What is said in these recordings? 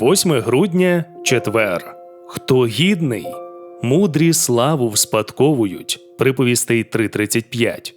8 грудня, четвер. Хто гідний? Мудрі славу вспадковують. Приповістей 3.35.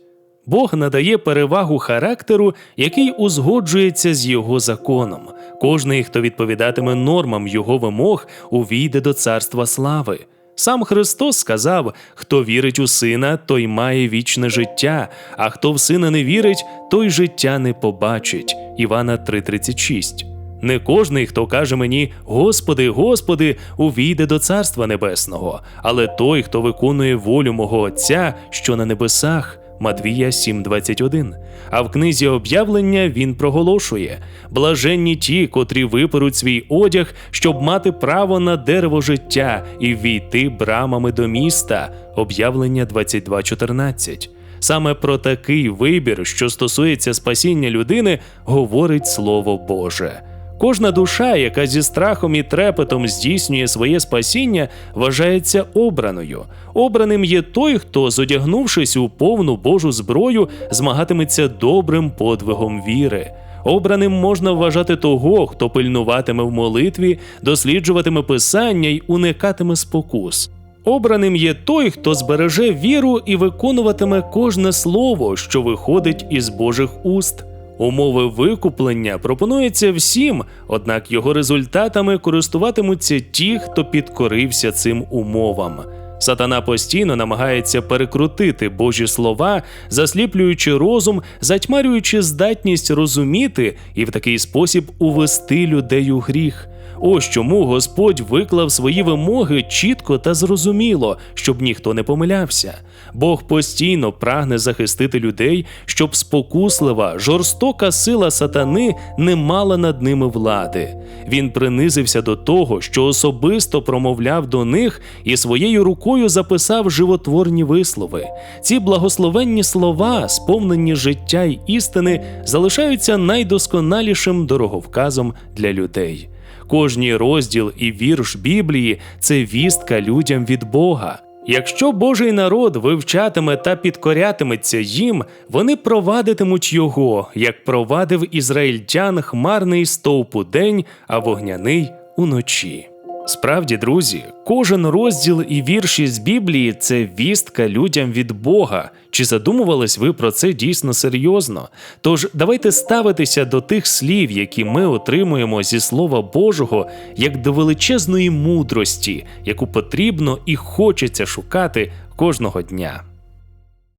Бог надає перевагу характеру, який узгоджується з його законом. Кожний, хто відповідатиме нормам його вимог, увійде до царства слави. Сам Христос сказав: хто вірить у сина, той має вічне життя, а хто в сина не вірить, той життя не побачить. Івана 3:36. Не кожний, хто каже мені Господи, Господи, увійде до Царства Небесного, але той, хто виконує волю мого Отця, що на небесах. Матвія 7:21. А в книзі об'явлення він проголошує: блаженні ті, котрі виперуть свій одяг, щоб мати право на дерево життя і війти брамами до міста. Об'явлення 22:14. Саме про такий вибір, що стосується спасіння людини, говорить Слово Боже. Кожна душа, яка зі страхом і трепетом здійснює своє спасіння, вважається обраною. Обраним є той, хто, зодягнувшись у повну Божу зброю, змагатиметься добрим подвигом віри. Обраним можна вважати того, хто пильнуватиме в молитві, досліджуватиме писання й уникатиме спокус. Обраним є той, хто збереже віру і виконуватиме кожне слово, що виходить із Божих уст. Умови викуплення пропонуються всім, однак його результатами користуватимуться ті, хто підкорився цим умовам. Сатана постійно намагається перекрутити Божі слова, засліплюючи розум, затьмарюючи здатність розуміти і в такий спосіб увести людей у гріх. Ось чому Господь виклав свої вимоги чітко та зрозуміло, щоб ніхто не помилявся. Бог постійно прагне захистити людей, щоб спокуслива, жорстока сила сатани не мала над ними влади. Він принизився до того, що особисто промовляв до них і своєю рукою записав животворні вислови. Ці благословенні слова, сповнені життя й істини, залишаються найдосконалішим дороговказом для людей. Кожній розділ і вірш Біблії це вістка людям від Бога. Якщо Божий народ вивчатиме та підкорятиметься їм, вони провадитимуть його, як провадив ізраїльтян хмарний стовп у день, а вогняний уночі. Справді, друзі, кожен розділ і вірші з Біблії це вістка людям від Бога. Чи задумувались ви про це дійсно серйозно? Тож давайте ставитися до тих слів, які ми отримуємо зі Слова Божого, як до величезної мудрості, яку потрібно і хочеться шукати кожного дня.